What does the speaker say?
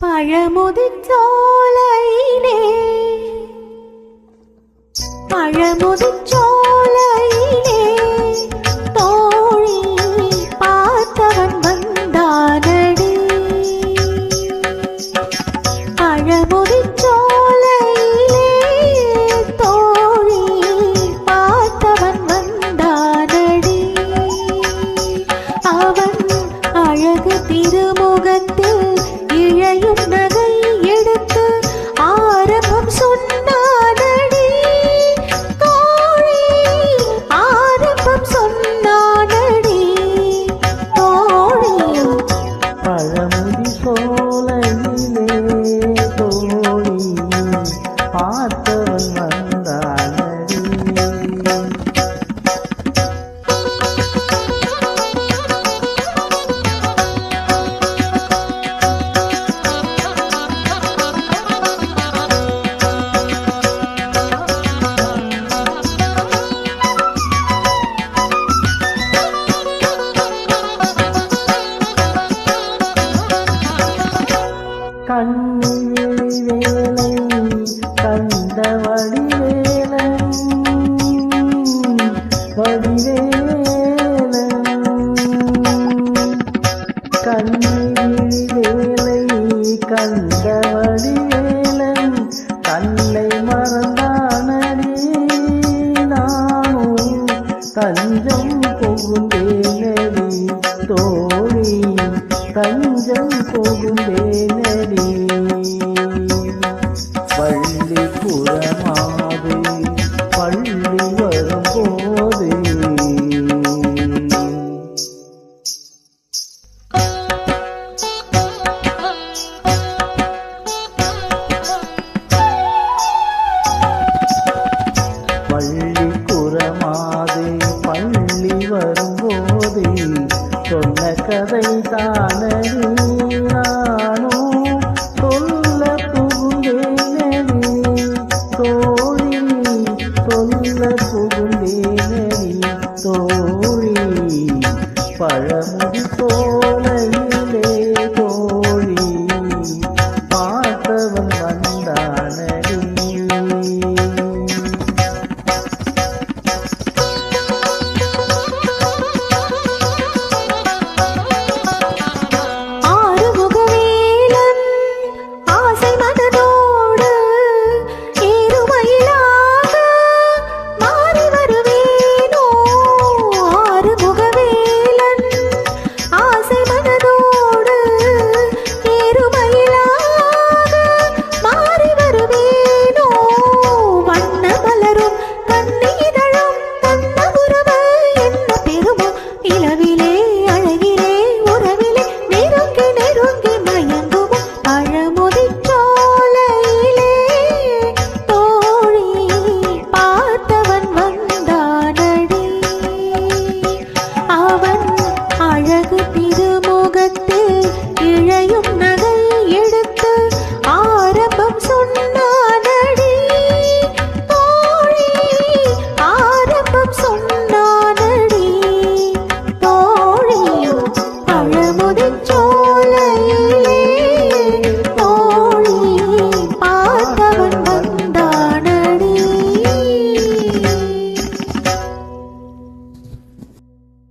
பழமுதிச்சோலையிலே பழமுதிச்சோலையிலே தோழி பார்த்தவன் வந்தானடி பழமுதி கண்ணில் வேலை கண்ட வடிவேலன் வடிவேலன் கண்ணில் வேலை கண்ட வடிவேலன் தன்னை மறந்தானடி நானும் தஞ்சம் புகுந்தேனடி தோழி தஞ்சம் புகுந்தேனடி ஆசை சொல்ல கதை தானடி நானும் சொல்ல புகுந்தேனடி. தோழி சொல்ல புகுந்தேனடி. தோழி பழமுடி போலையிலே தோழி பார்த்தவன் வந்தானே. நிலவிலே